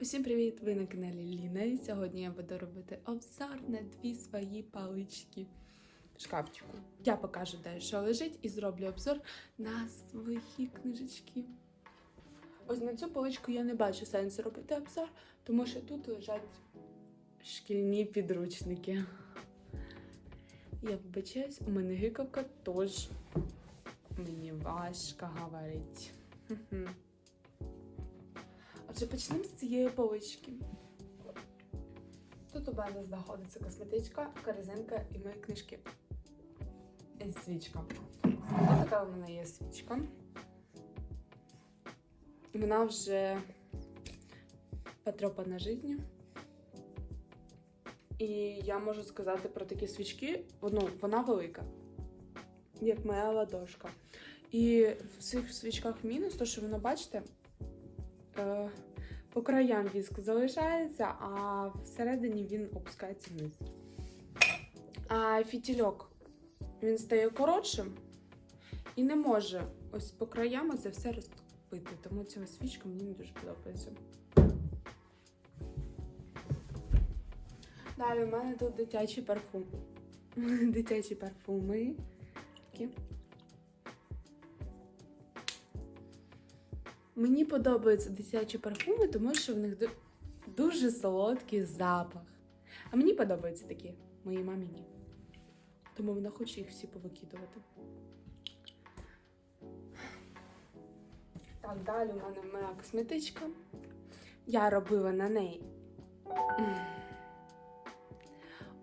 Усім привіт! Ви на каналі Ліна. І сьогодні я буду робити обзор на дві свої палички в шкафчику. Я покажу, де що лежить, і зроблю обзор на свої книжечки. Ось на цю паличку я не бачу сенсу робити обзор, тому що тут лежать шкільні підручники. Я вибачаюсь, у мене гикавка, тож мені важко говорити. Отже, почнемо з цієї полички. Тут у мене знаходиться косметичка, корзинка і мої книжки. І свічка. Ось така у мене є свічка. Вона вже потрапана життю. І я можу сказати про такі свічки, ну, вона велика, як моя ладошка. І в цих свічках мінус, то що воно, бачите, е, по краям віск залишається, а всередині він опускається вниз. А фітільок він стає коротшим і не може ось по краям це все розтопити. Тому ця свічка мені не дуже подобається. Далі у мене тут дитячий парфум. Дитячі парфуми. Мені подобаються дитячі парфуми, тому що в них дуже солодкий запах. А мені подобаються такі, моїй мамі. Тому вона хоче їх всі повикидувати. Так, далі у мене моя косметичка. Я робила на неї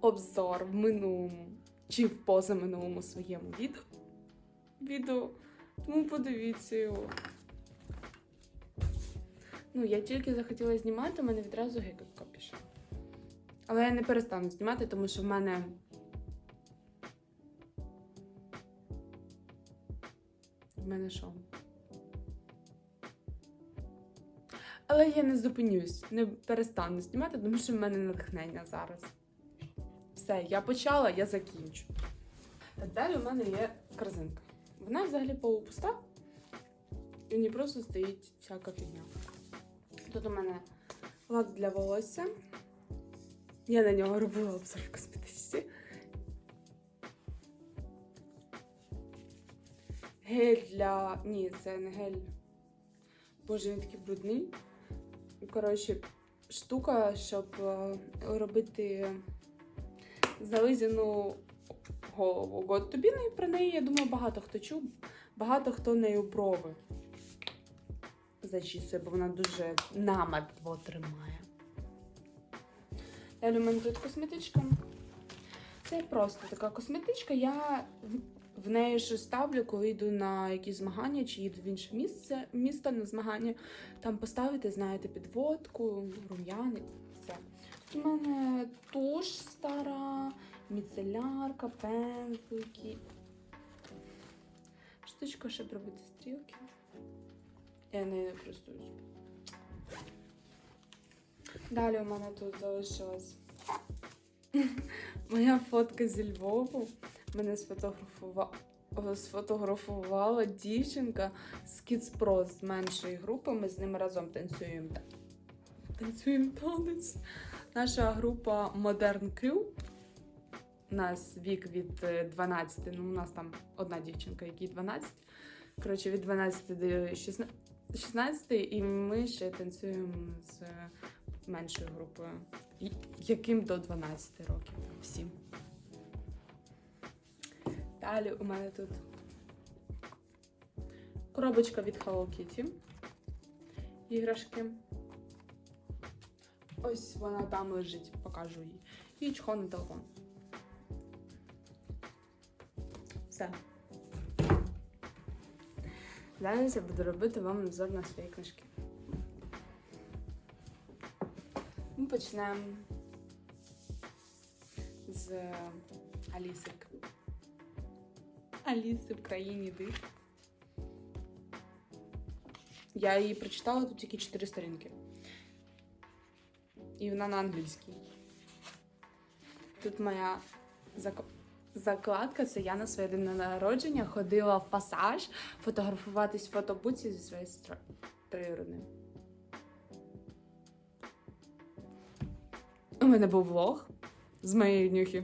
обзор в минулому чи в позаминулому своєму відео. відео. Тому подивіться його. Ну, я тільки захотіла знімати, у мене відразу гикавка пішла. Але я не перестану знімати, тому що в мене. В мене що? Але я не зупинюсь, не перестану знімати, тому що в мене натхнення зараз. Все, я почала, я закінчу. Так далі у мене є корзинка. Вона взагалі полупуста, і в ній просто стоїть всяка фігня. Тут у мене лак для волосся. Я на нього робила обзор в косметичці. Гель для. Ні, це не гель. Боже, він такий брудний. Коротше, штука, щоб е, робити зализану голову. От тобі про неї, я думаю, багато хто чув, багато хто нею брови зачісує, бо вона дуже намертво тримає. Далі косметичка. Це просто така косметичка. Я в- неї щось ставлю, коли йду на якісь змагання чи їду в інше місце, місто на змагання. Там поставити, знаєте, підводку, рум'яни. Все. Тут у мене туш стара, міцелярка, пензлики. Штучка, щоб робити стрілки. Я нею не користуюсь. Далі у мене тут залишилась моя фотка зі Львову. Мене сфотографувала, сфотографувала дівчинка з Pro з меншої групи. Ми з ними разом танцюємо. Танцюємо танець. Наша група Modern Crew. У нас вік від е, 12, ну у нас там одна дівчинка, якій 12. Коротше, від 12 до 16, 16 і ми ще танцюємо з меншою групою, яким до 12 років всім. Далі у мене тут коробочка від Hello Kitty. Іграшки. Ось вона там лежить, покажу її. І чехол на телефон. Все. Зараз я буду робити вам обзор на свої книжки. Ми почнемо з Аліси. Аліси в країні див. Я її прочитала тут тільки 4 сторінки. І вона на англійській. Тут моя зако... Закладка це я на своє день народження ходила в пасаж фотографуватись в фотобуці зі своєю сестрою. У мене був влог з моєї нюхи.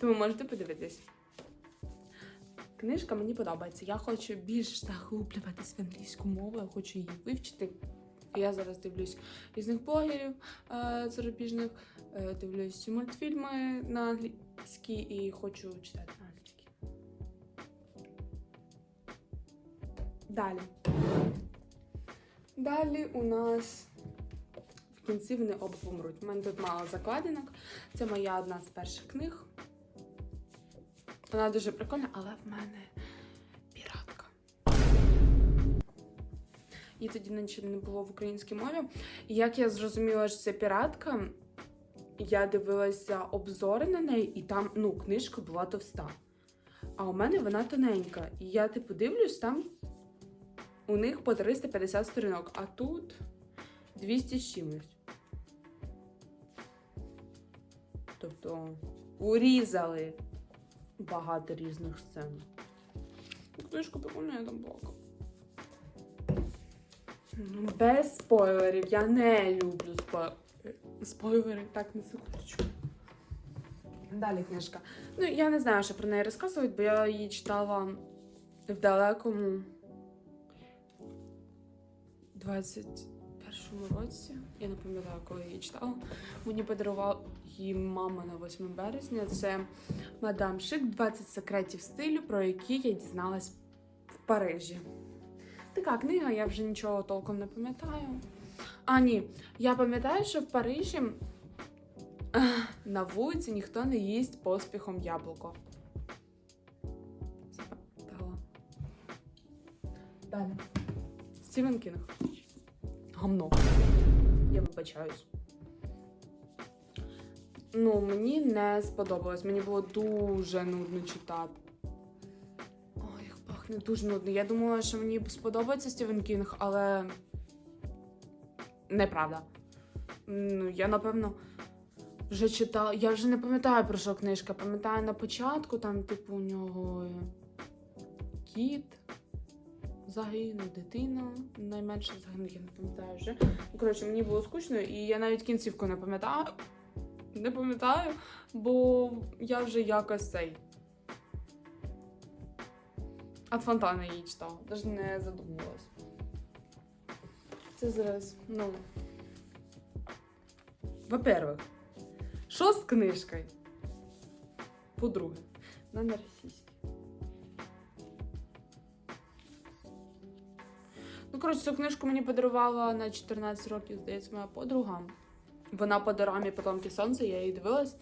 Тому можете подивитись. Книжка мені подобається. Я хочу більш заглублюватись в англійську мову, я хочу її вивчити. Я зараз дивлюсь різних блогерів е, зарубіжних, е, дивлюсь мультфільми на англійській і хочу читати на англійській. Далі. Далі у нас в кінці вони оба помруть. У мене тут мало закладинок. Це моя одна з перших книг. Вона дуже прикольна, але в мене Її тоді наче не було в українській мові. І як я зрозуміла, що це піратка, я дивилася обзори на неї, і там ну, книжка була товста. А у мене вона тоненька. І я типу дивлюсь, там у них по 350 сторінок, а тут 200 з чимось. Тобто урізали багато різних сцен. Книжка прикольна, я там плакала. Без спойлерів. Я не люблю спо... спойлери. Так, на секундочку. Далі книжка. Ну, я не знаю, що про неї розказувати, бо я її читала в далекому 21-му році. Я не пам'ятаю, коли я її читала. Мені подарував її мама на 8 березня. Це Мадам Шик 20 секретів стилю, про які я дізналась в Парижі. Така книга, я вже нічого толком не пам'ятаю. А, ні, я пам'ятаю, що в Парижі на вулиці ніхто не їсть поспіхом яблуко. Далі. Стівен Кінг. Гамно. Я вибачаюсь. Ну, мені не сподобалось. Мені було дуже нудно читати. Як дуже нудно. Я думала, що мені сподобається Стівен Кінг, але неправда. Ну, я напевно вже читала. Я вже не пам'ятаю про що книжка. Пам'ятаю на початку, там, типу, у нього кіт. Загинув дитина, найменше загинув, я не пам'ятаю вже. Ну, коротше, мені було скучно, і я навіть кінцівку не пам'ятаю. Не пам'ятаю, бо я вже якось цей. От фонтана її читала, навіть не задумувалась. Це зараз, ну. Во-первых, що з книжкою? По-друге, вона не російська. Ну, коротше, цю книжку мені подарувала на 14 років, здається, моя подруга. Вона по дорамі Потомки Сонця, я її дивилась,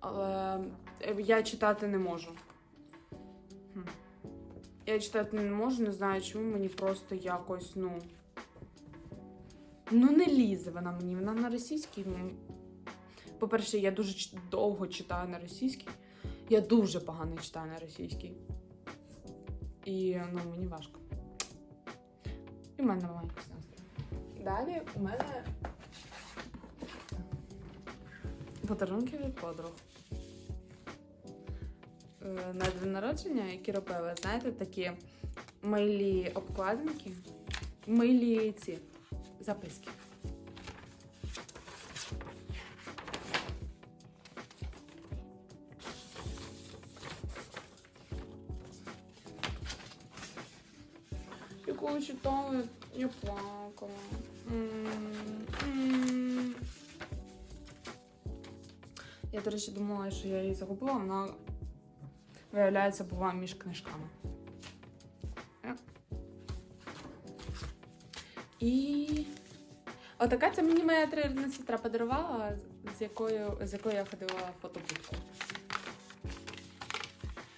але я читати не можу. Я читати не можу, не знаю чому, мені просто якось, ну. Ну, не лізе вона мені, вона на російській. По-перше, я дуже довго читаю на російській. Я дуже погано читаю на російській. І ну, мені важко. І в мене маленька сестра. Далі у мене подарунки від подруг. Е, На день народження, які робили, знаєте, такі милі обкладинки, милі ці записки. Я коли я плакала. Я, до речі, думала, що я її загубила, вона, виявляється, була між книжками. І отака це мені моя троюрідна сестра подарувала, з якою, з якою я ходила в фотобудку.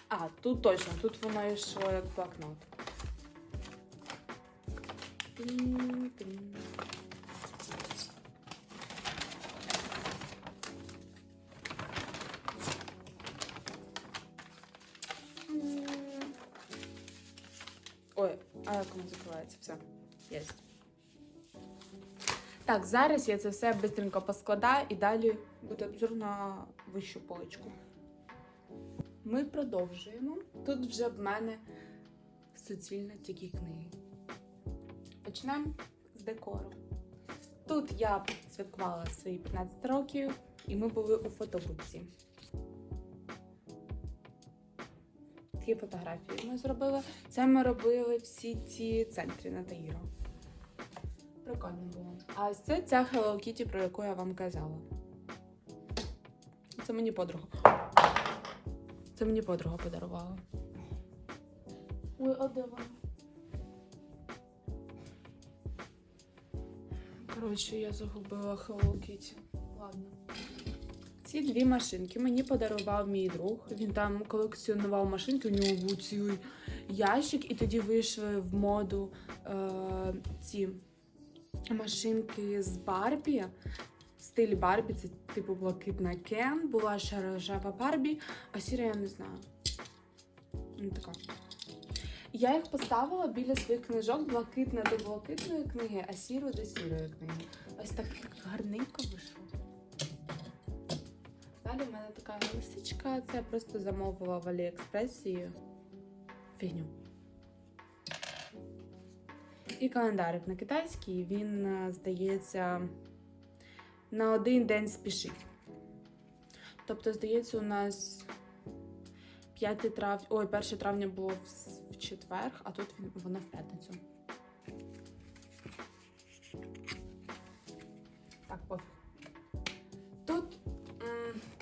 А, тут точно, тут воно йшло як блокнот. Тин-тин. М. як воно закривається? Все, єсть. Так, зараз я це все швидко поскладаю і далі буде обзор на вищу поличку. ми продовжуємо. Тут вже в мене суцільно тільки книги. Почнемо з декору. Тут я святкувала свої 15 років, і ми були у фотобудці. Такі фотографії ми зробили. Це ми робили всі ці центрі на Таїро. Прикольно було. А ось це ця Hello Kitty, про яку я вам казала. Це мені подруга. Це мені подруга подарувала. Ой, а де вона? Коротше, я загубила Hello Kitty. Ладно. Ці дві машинки мені подарував мій друг. Він там колекціонував машинки, у нього був цілий ящик, і тоді вийшли в моду е, ці машинки з Барбі. Стиль Барбі, це типу блакитна Кен, була ще рожева Барбі, а сіра я не знаю. Ну, така. Я їх поставила біля своїх книжок, блакитна до блакитної книги, а сіру до сірої книги. Ось так гарненько вийшло. Далі в мене така лисичка, це я просто замовила в Аліекспресі фігню. І календарик на китайський, він, е, здається, на один день спішить. Тобто, здається, у нас 5 травня, ой, 1 травня було в, в четвер, а тут він, воно в п'ятницю. Так, пофіг.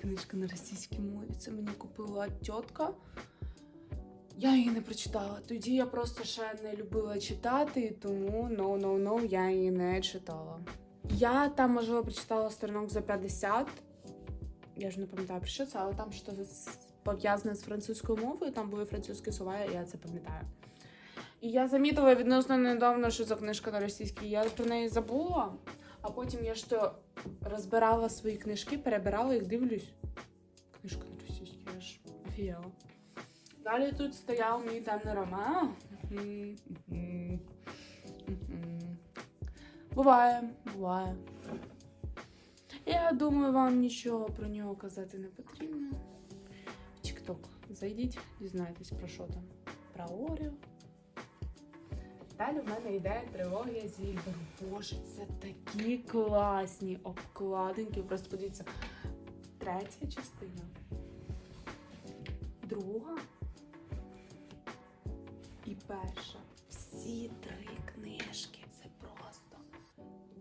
Книжка на російській мові. Це мені купила тітка. Я її не прочитала. Тоді я просто ще не любила читати, тому no, no, no, я її не читала. Я там, можливо, прочитала сторінок за 50. Я ж не пам'ятаю про що це, але там щось пов'язане з французькою мовою, там були французькі слова, і я це пам'ятаю. І я замітила відносно недавно, що за книжка на російській. Я про неї забула, а потім я ж то розбирала свої книжки, перебирала їх, дивлюсь. Книжка на російській, я ж офігела. Далі тут стояв мій темний роман. Буває, буває. Я думаю, вам нічого про нього казати не потрібно. В TikTok зайдіть, дізнайтесь про що там. Про Оріо. Далі в мене йде трилогія Зільбер. Боже, це такі класні обкладинки. Просто подивіться. Третя частина. Друга. І перша. Всі три книжки. Це просто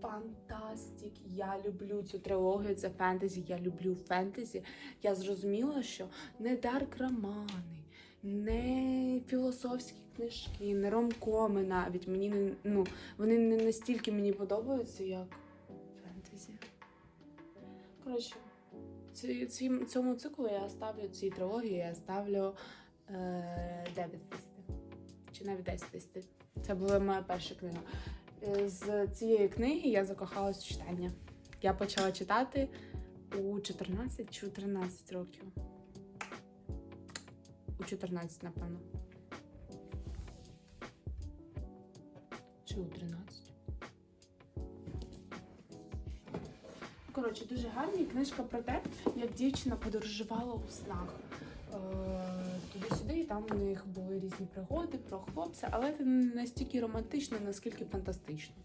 фантастик. Я люблю цю трилогію. Це фентезі. Я люблю фентезі. Я зрозуміла, що не дарк романи, не філософські книжки, не ромкоми навіть. Мені не ну, вони не настільки мені подобаються, як фентезі. Коротше, ці, цьому циклу я ставлю цій трилогії, я ставлю е, 9 з 10. Чи навіть 10 з 10. Це була моя перша книга. Е, З цієї книги я закохалась в читання. Я почала читати у 14 чи у 13 років. У 14, напевно. Чи у 13. Коротше, дуже гарна книжка про те, як дівчина подорожувала у снах. Е, Туди-сюди, і там у них були різні пригоди про хлопця, але це не настільки романтично, наскільки фантастично.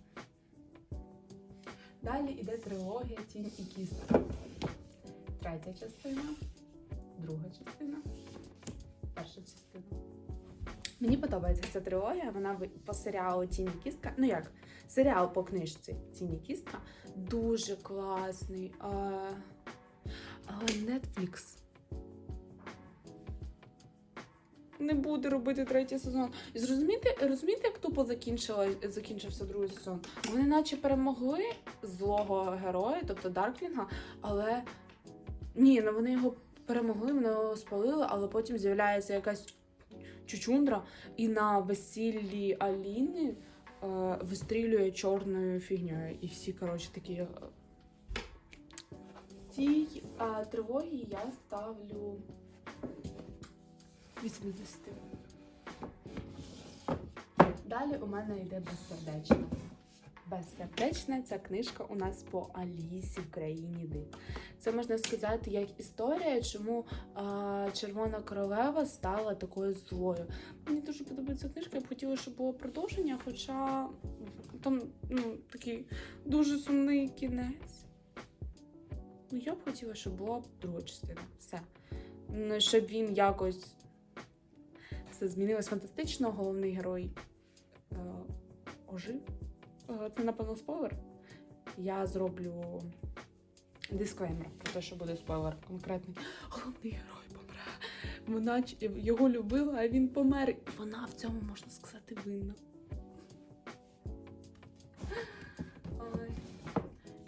Далі йде трилогія Тінь і кістка. Третя частина, друга частина, перша частина. Мені подобається ця трилогія. Вона по серіалу Тінь і кістка. Ну як, серіал по книжці Тінь і кістка дуже класний. А... Але Netflix не буде робити третій сезон. І розумієте, як тупо закінчила, закінчився другий сезон? Вони наче перемогли злого героя, тобто Дарклінга, але ні, ну вони його перемогли, вони його спалили, але потім з'являється якась чучундра, і на весіллі Аліни е, вистрілює чорною фігньою. І всі, коротше, такі. е, Цій е, тривогі я ставлю 80. Далі у мене йде безсердечна. Безсердечна ця книжка у нас по Алісі в країні див. Це можна сказати як історія, чому а, Червона королева стала такою злою. Мені дуже подобається книжка, я б хотіла, щоб було продовження, хоча там ну, такий дуже сумний кінець. Ну, я б хотіла, щоб була друга частина. Все. Ну, Щоб він якось все змінилось фантастично. Головний герой е, ожив. Е, Це, напевно, спойлер. Я зроблю дисклеймер про те, що буде спойлер конкретний. Головний герой помре. Вона його любила, а він помер. Вона в цьому, можна сказати, винна.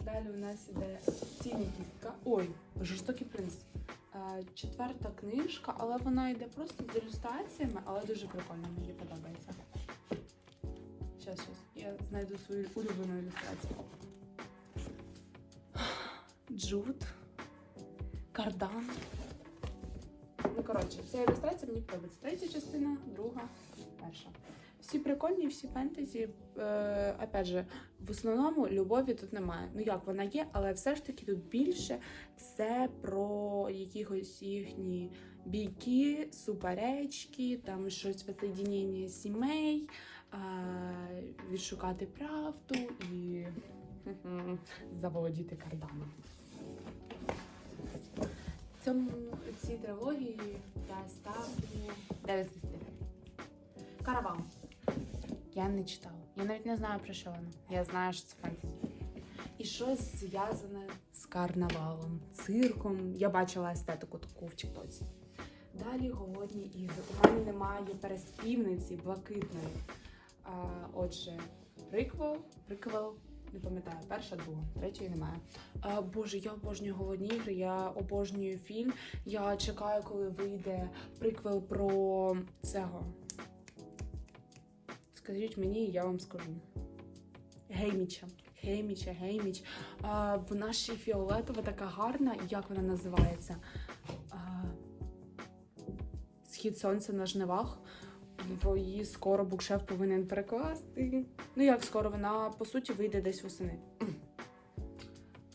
Далі у нас іде тіні кістка. Ой, жорстокий принц. Е, Четверта книжка, але вона йде просто з ілюстраціями, але дуже прикольно, мені подобається. Щас, щас, я знайду свою улюблену ілюстрацію. Джуд. Кардан. Ну, коротше, ця ілюстрація мені подобається. Третя частина, друга, перша. Всі прикольні, всі фентезі. Е, опять же, в основному любові тут немає. Ну як вона є, але все ж таки тут більше все про якихось їхні бійки, суперечки, там щось воссоединення сімей, відшукати правду і заволодіти карданом. Цьому цій трилогії я ставлю 9 з 10. Караван. Я не читала. Я навіть не знаю про що воно. Я знаю, що це фентезі. І щось зв'язане з карнавалом, цирком. Я бачила естетику таку в Тіктоці. Далі голодні ігри. У мене немає переспівниці блакитної. Отже, приквел, приквел, не пам'ятаю, перша, друга, третьої немає. А, Боже, я обожнюю голодні ігри, я обожнюю фільм. Я чекаю, коли вийде приквел про цього. Скажіть мені, і я вам скажу. Гейміча. Гейміча, Гейміч. А, вона ще фіолетова, така гарна. Як вона називається? А, Схід сонця на жнивах. Її скоро букшеф повинен перекласти. Ну як скоро вона по суті вийде десь восени.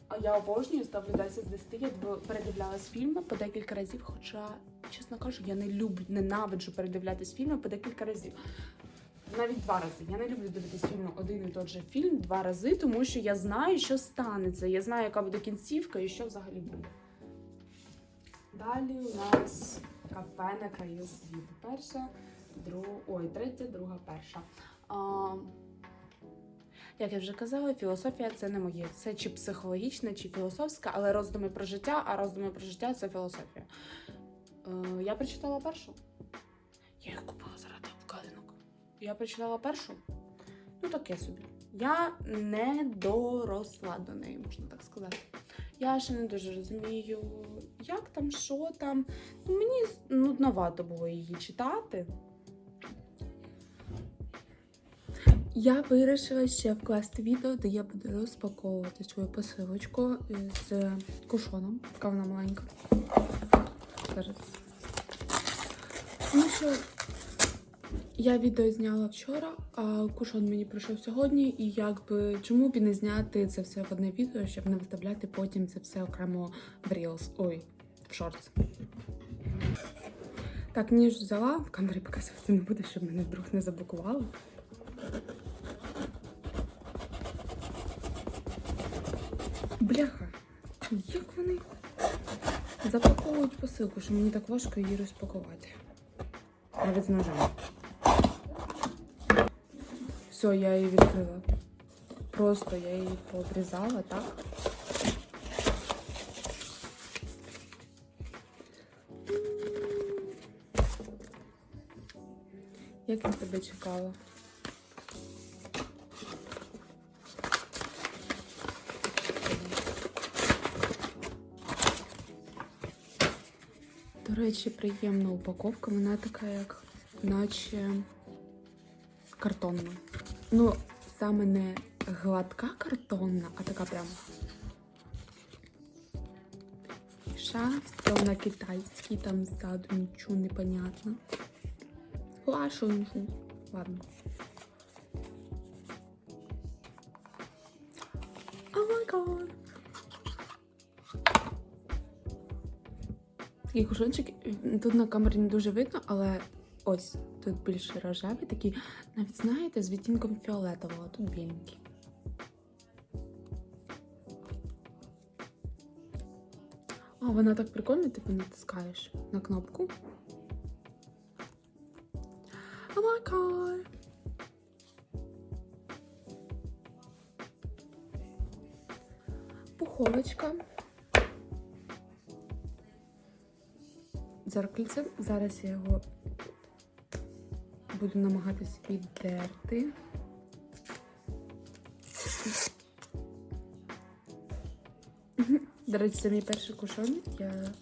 А я обожнюю, ставлю 10 з 10. Я передивлялась фільми по декілька разів, хоча, чесно кажу, я не люблю, ненавиджу передивлятись фільми по декілька разів. Навіть два рази. Я не люблю дивитись фільми один і той же фільм два рази, тому що я знаю, що станеться. Я знаю, яка буде кінцівка і що взагалі буде. Далі у нас кафе на краю світу. Перша, друга, ой, третя, друга, перша. А, як я вже казала, філософія це не моє. Це чи психологічна, чи філософська, але роздуми про життя, а роздуми про життя це філософія. Е, я прочитала першу. Я їх купила заради обкладинок. Я прочитала першу. Ну, таке собі. Я не доросла до неї, можна так сказати. Я ще не дуже розумію, як там, що там. Мені нудновато було її читати. Я вирішила ще вкласти відео, де я буду розпаковувати свою посилочку з кушоном. Така вона маленька. Зараз. Ну що, я відео зняла вчора, а кушон мені прийшов сьогодні, і якби чому б не зняти це все в одне відео, щоб не виставляти потім це все окремо в Reels. Ой, в Shorts. Так, ніж взяла, в камері показувати не буду, щоб мене вдруг не заблокували. Бляха, як вони запаковують посилку, що мені так важко її розпакувати. Навіть з ножем. Все, я її відкрила. Просто я її пообрізала, так? Як я тебе чекала? Речі, приємна упаковка. Вона така, як наче картонна. Ну, саме не гладка картонна, а така прям. Шафство на китайській, там ззаду нічого не понятно. Ладно. Такий кушончик, тут на камері не дуже видно, але ось тут більше рожевий, такий, навіть знаєте, з відтінком фіолетового, тут біленький. О, вона так прикольно, типу натискаєш на кнопку. Гад. Пуховочка. Зеркальце. Зараз я його буду намагатись віддерти. До речі, це мій перший кушонник. Я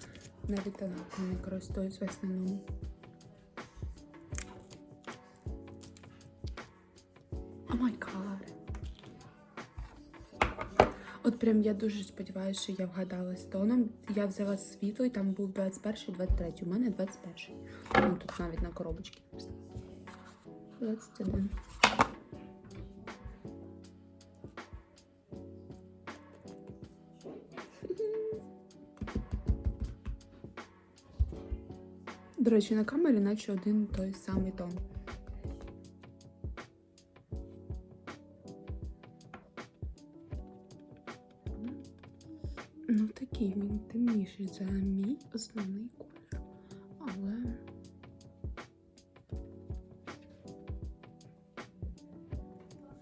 навіть тоналком не користуюсь в основному. О май гад. Прям я дуже сподіваюся, що я вгадала з тоном. Я взяла світло, і там був 21 23 У мене 21 Ну, тут навіть на коробочці написано. 21. До речі, на камері наче один той самий тон. Темніший за мій основний колір. Але.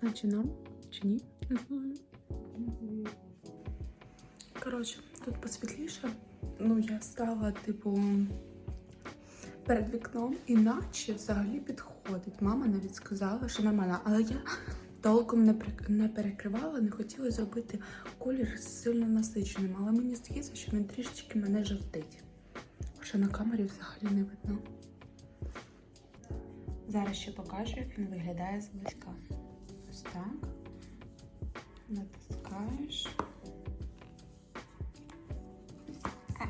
Наче нам чи ні? Не знаю. Коротше, тут посвітліше. Ну, я стала, типу, перед вікном, іначе взагалі підходить. Мама навіть сказала, що нормально, але я толком не, перекривала, не хотіла зробити колір сильно насиченим, але мені здається, що він трішечки мене жовтить. Хоча на камері взагалі не видно. Зараз ще покажу, як він виглядає зблизька. Ось так. Натискаєш. А.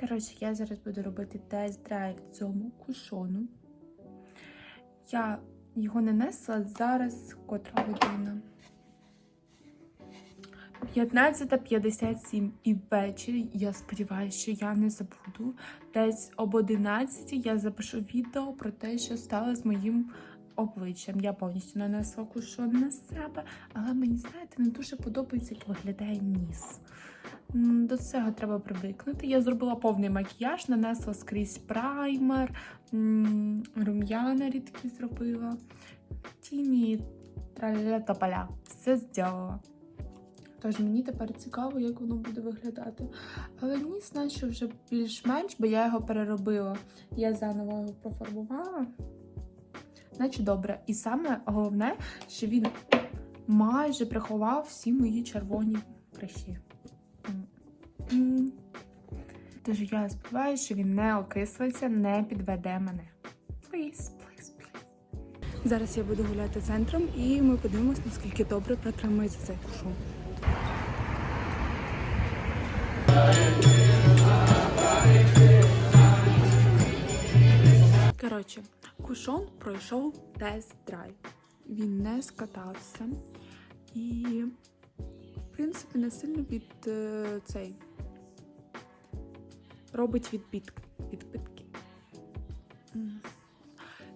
Коротше, я зараз буду робити тест-драйв цьому кушону. Я його нанесла зараз котра година. 15.57 і ввечері. Я сподіваюся, що я не забуду. Десь об 11 я запишу відео про те, що стало з моїм обличчям. Я повністю нанесла кушон на себе, але мені, знаєте, не дуже подобається, як виглядає ніс. До цього треба привикнути. Я зробила повний макіяж, нанесла скрізь праймер, рум'яна рідкі зробила. Тіні траля тополя. Все зробила. Тож мені тепер цікаво, як воно буде виглядати. Але ніс, наче вже більш-менш, бо я його переробила. Я заново його профарбувала. Наче добре. І саме головне, що він майже приховав всі мої червоні прищі. Тож я сподіваюся, що він не окислиться, не підведе мене. Please, please, please. Зараз я буду гуляти центром і ми подивимось, наскільки добре протримується цей кушон. Коротше, кушон пройшов тест-драйв. Він не скатався і, в принципі, не сильно від е, цей робить відбитки. відбитки.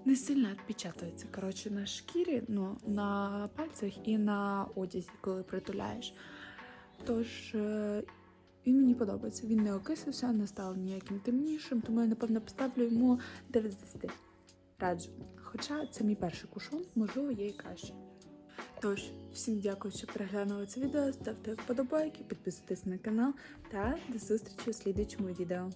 Не сильно відпечатується, коротше, на шкірі, ну, на пальцях і на одязі, коли притуляєш. Тож е, він мені подобається. Він не окислився, не став ніяким темнішим, тому я, напевно, поставлю йому 9 з 10. Раджу. Хоча це мій перший кушон, можливо, є і краще. Тож, всім дякую, що переглянули це відео. Ставте вподобайки, підписуйтесь на канал та до зустрічі у слідуючому відео.